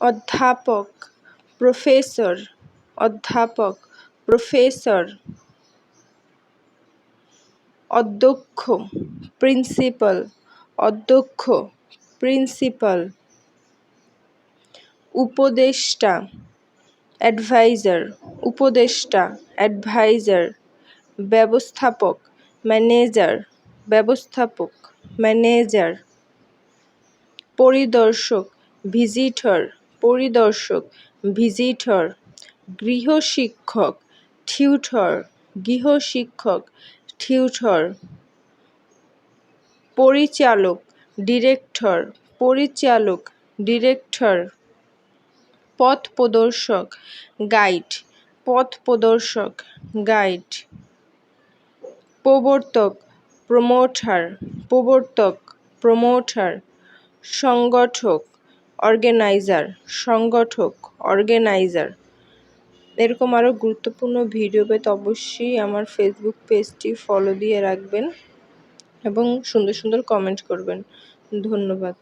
অধ্যাপক, প্রফেসর অধ্যাপক, প্রফেসর, অধ্যক্ষ, প্রিন্সিপাল অধ্যক্ষ, প্রিন্সিপাল, উপদেষ্টা, অ্যাডভাইজার উপদেষ্টা, অ্যাডভাইজার, ব্যবস্থাপক, ম্যানেজার ব্যবস্থাপক, ম্যানেজার, পরিদর্শক, ভিজিটর পরিদর্শক, ভিজিটর, গৃহশিক্ষক, টিউটর গৃহশিক্ষক, টিউটর, পরিচালক, ডিরেক্টর পরিচালক, ডিরেক্টর পথ প্রদর্শক গাইড পথ প্রদর্শক গাইড, প্রবর্তক, প্রমোটার প্রবর্তক, প্রমোটার, সংগঠক অর্গানাইজার, সংগঠক, অর্গানাইজার। এরকম আরও গুরুত্বপূর্ণ ভিডিও পেতে অবশ্যই আমার ফেসবুক পেজটি ফলো দিয়ে রাখবেন এবং সুন্দর সুন্দর কমেন্ট করবেন। ধন্যবাদ।